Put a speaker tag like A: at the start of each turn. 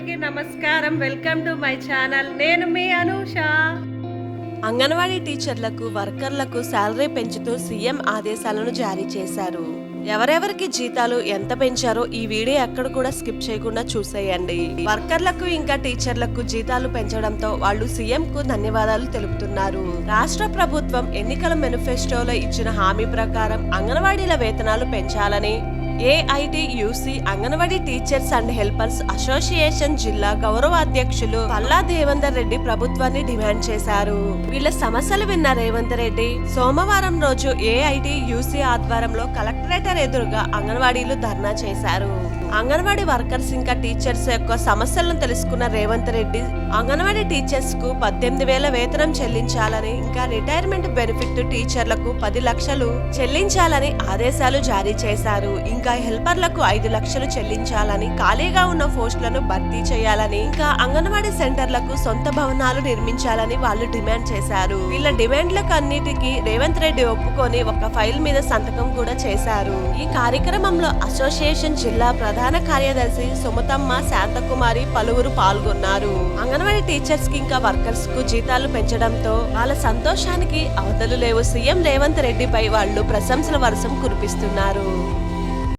A: అందరికీ నమస్కారం. Welcome to my channel నేను మీ అనూష.
B: అంగన్వాడీ టీచర్లకు వర్కర్లకు శాలరీ పెంచుతూ సీఎం ఆదేశాలను జారీ చేశారు. ఎవరెవరికి జీతాలు ఎంత పెంచారో ఈ వీడియో ఎక్కడ కూడా స్కిప్ చేయకుండా చూసేయండి. వర్కర్లకు ఇంకా టీచర్లకు జీతాలు పెంచడంతో వాళ్ళు సీఎం కు ధన్యవాదాలు తెలుపుతున్నారు. రాష్ట్ర ప్రభుత్వం ఎన్నికల మేనిఫెస్టోలో ఇచ్చిన హామీ ప్రకారం అంగన్వాడీల వేతనాలు పెంచాలని AITUC anganwadi teachers and helpers association జిల్లా గౌరవ అధ్యక్షులు పల్లా దేవేందర్ రెడ్డి ప్రభుత్వాన్ని డిమాండ్ చేశారు. వీళ్ళ సమస్యలు విన్న రేవంత్ రెడ్డి సోమవారం రోజు ఏఐటియుసి ఆధ్వర్యంలో కలెక్టరేటర్ ఎదురుగా అంగన్వాడీలు ధర్నా చేశారు. అంగన్వాడీ వర్కర్స్ ఇంకా టీచర్స్ యొక్క సమస్యలను తెలుసుకున్న రేవంత్ రెడ్డి అంగన్వాడీ టీచర్స్కు పద్దెనిమిది వేల వేతనం చెల్లించాలని ఇంకా రిటైర్మెంట్ బెనిఫిట్ టీచర్లకు పది లక్షలు చెల్లించాలని ఆదేశాలు జారీ చేశారు. ఇంకా హెల్పర్లకు ఐదు లక్షలు చెల్లించాలని ఖాళీగా ఉన్న పోస్టులను భర్తీ చేయాలని ఇంకా అంగన్వాడీ సెంటర్లకు సొంత భవనాలు నిర్మించాలని వాళ్ళు డిమాండ్ చేశారు. వీళ్ళ డిమాండ్లకు అన్నిటికీ రేవంత్ రెడ్డి ఒప్పుకొని ఒక ఫైల్ మీద సంతకం కూడా చేశారు. ఈ కార్యక్రమంలో అసోసియేషన్ జిల్లా ప్రధాన ప్రధాన కార్యదర్శి సుమతమ్మ శాంతకుమారి పలువురు పాల్గొన్నారు. అంగన్వాడీ టీచర్స్కి ఇంకా వర్కర్స్కు జీతాలు పెంచడంతో వాళ్ళ సంతోషానికి అవతలు లేవు. సీఎం రేవంత్ రెడ్డిపై వాళ్ళు ప్రశంసల వర్షం కురిపిస్తున్నారు.